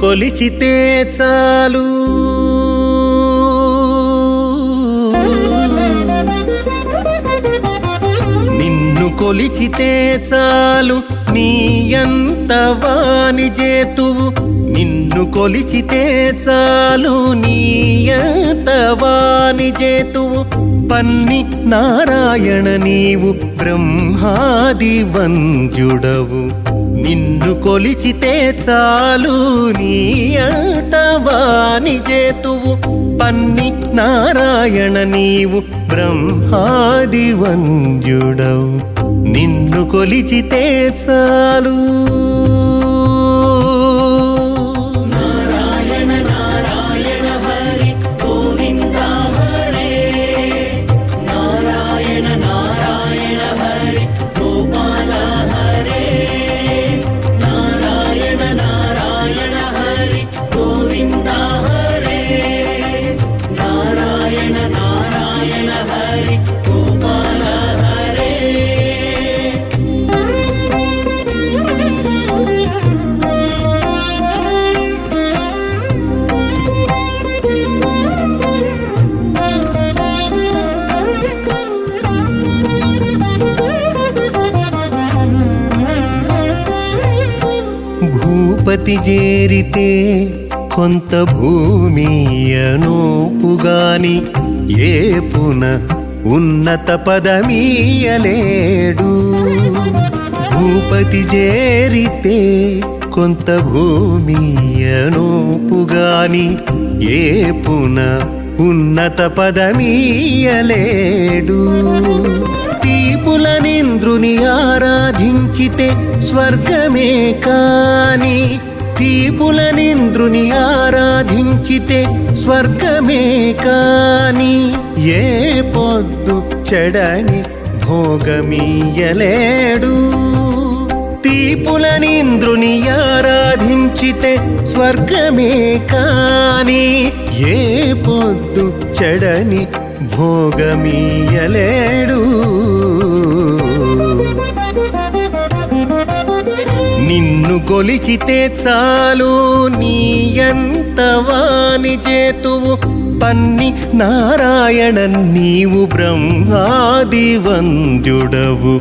కొలిచితే చాలు. నిన్ను కొలిచితే చాలు. నీ ఎంత వాణి చేతువు నిన్ను కొలిచితే చాలు. నీ ఎంత వాణి చేతువు పన్ని నారాయణ నీవు బ్రహ్మాది వంద్యుడవు. నిన్ను కొలిచితే చాలు నీ అంతవాని చేతువు. పన్ని నారాయణ నీవు బ్రహ్మాది వంద్యుడవు నిన్ను కొలిచితే చాలు. భూపతి చేరితే కొంత భూమి అనూపుగాని ఏ పున ఉన్నత పదమీయలేడు. భూపతి చేరితే కొంత భూమి అనూపుగాని ఏ పున ఉన్నత పదమీయలేడు. తీపులనింద్రుని ఆరాధించితే స్వర్గమే కాని తీపులనింద్రుని ఆరాధించితే స్వర్గమే కాని ఏ పొద్దు చెడని భోగమీయలేడు తీపులనింద్రుని ఆరాధించితే స్వర్గమే కాని ఏ పొద్దు చెడని భోగమీయలేడు నిన్ను కొలిచితే చాలు. నీ ఎంత వాణి చేతువు. పన్ని నారాయణ నీవు బ్రహ్మాది వంద్యుడవు.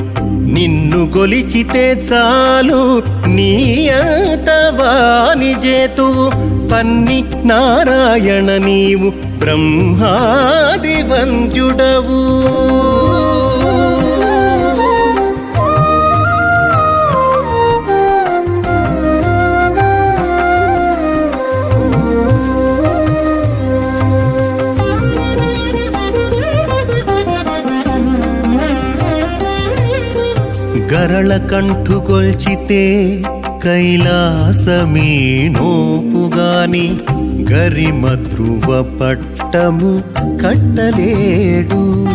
నిన్ను కొలిచితే చాలు. నీ అంత వాణి చేతువు. పన్ని నారాయణ నీవు బ్రహ్మాది వంద్యుడవు. గరళ కంఠుకొల్చితే కైలాసమీ నోపుగాని గరిమ ధ్రువ పట్టము కట్టలేడు.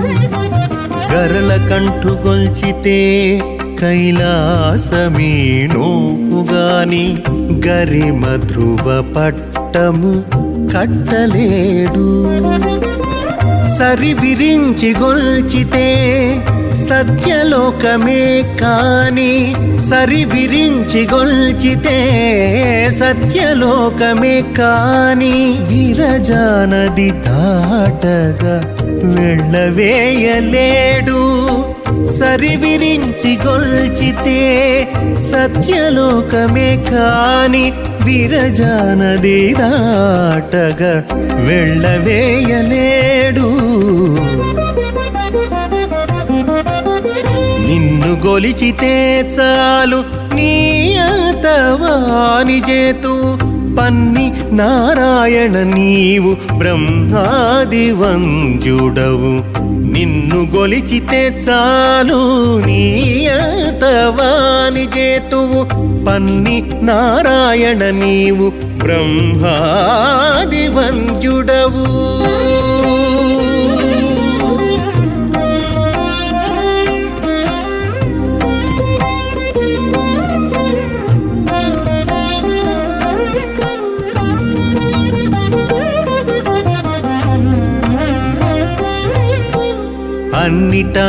గరళ కంఠుకొల్చితే కైలాసమీ నోపుగాని గరిమ ధ్రువ పట్టము కట్టలేడు. సరి విరించి గొల్చితే సత్యలోకమే కాని సరి విరించి గొల్చితే సత్యలోకమే కాని విరజానది దాటగా వెళ్ళవేయలేడు. సరి విరించి గొల్చితే సత్యలోకమే కాని విరజానది దాటగా వెళ్ళవేయలేడు. నిన్ను గొలిచితే చాలు నీ అంతవాని చేతు. పన్ని నారాయణ నీవు బ్రహ్మాది వంద్యుడవు నిన్ను గొలిచితే చాలు నీ అంతవాని చేతువు పన్ని నారాయణ నీవు బ్రహ్మాది వంద్యుడవు అన్నిటా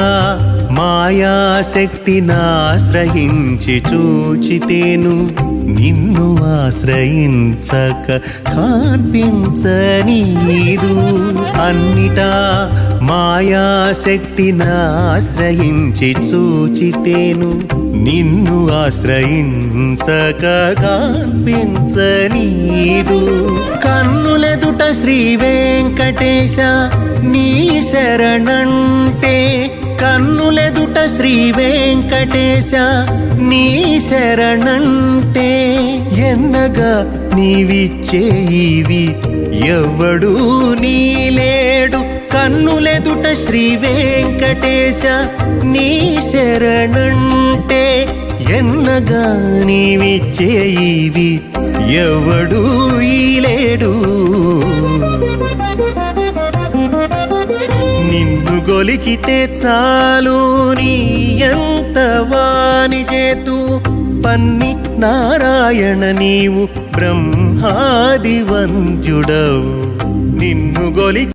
మాయాశక్తి నాశ్రయించి చూచితేను నిన్ను ఆశ్రయించక కాన్పించనీదు అన్నిటా మాయాశక్తి నాశ్రయించి చూచితేను నిన్ను ఆశ్రయించక కాన్పించనీదు కన్నులెదుట శ్రీ వెంకటేశ నీ శరణంటే కన్నులెదుట శ్రీ వెంకటేశ నీ శరణంటే ఎన్నగా నీవిచ్చే ఇవి ఎవడు నీలేడు. కన్నులెదుట శ్రీ వెంకటేశ నీ శరణంటే ఎన్నగా నీవిచ్చే ఇవి ఎవడు ఈలేడు. లేడు కొలిచితే చాలు నీ ఎంత వాణి చేతు? పన్ని నారాయణ నీవు బ్రహ్మాది వంద్యుడవు నిన్ను గొలిచి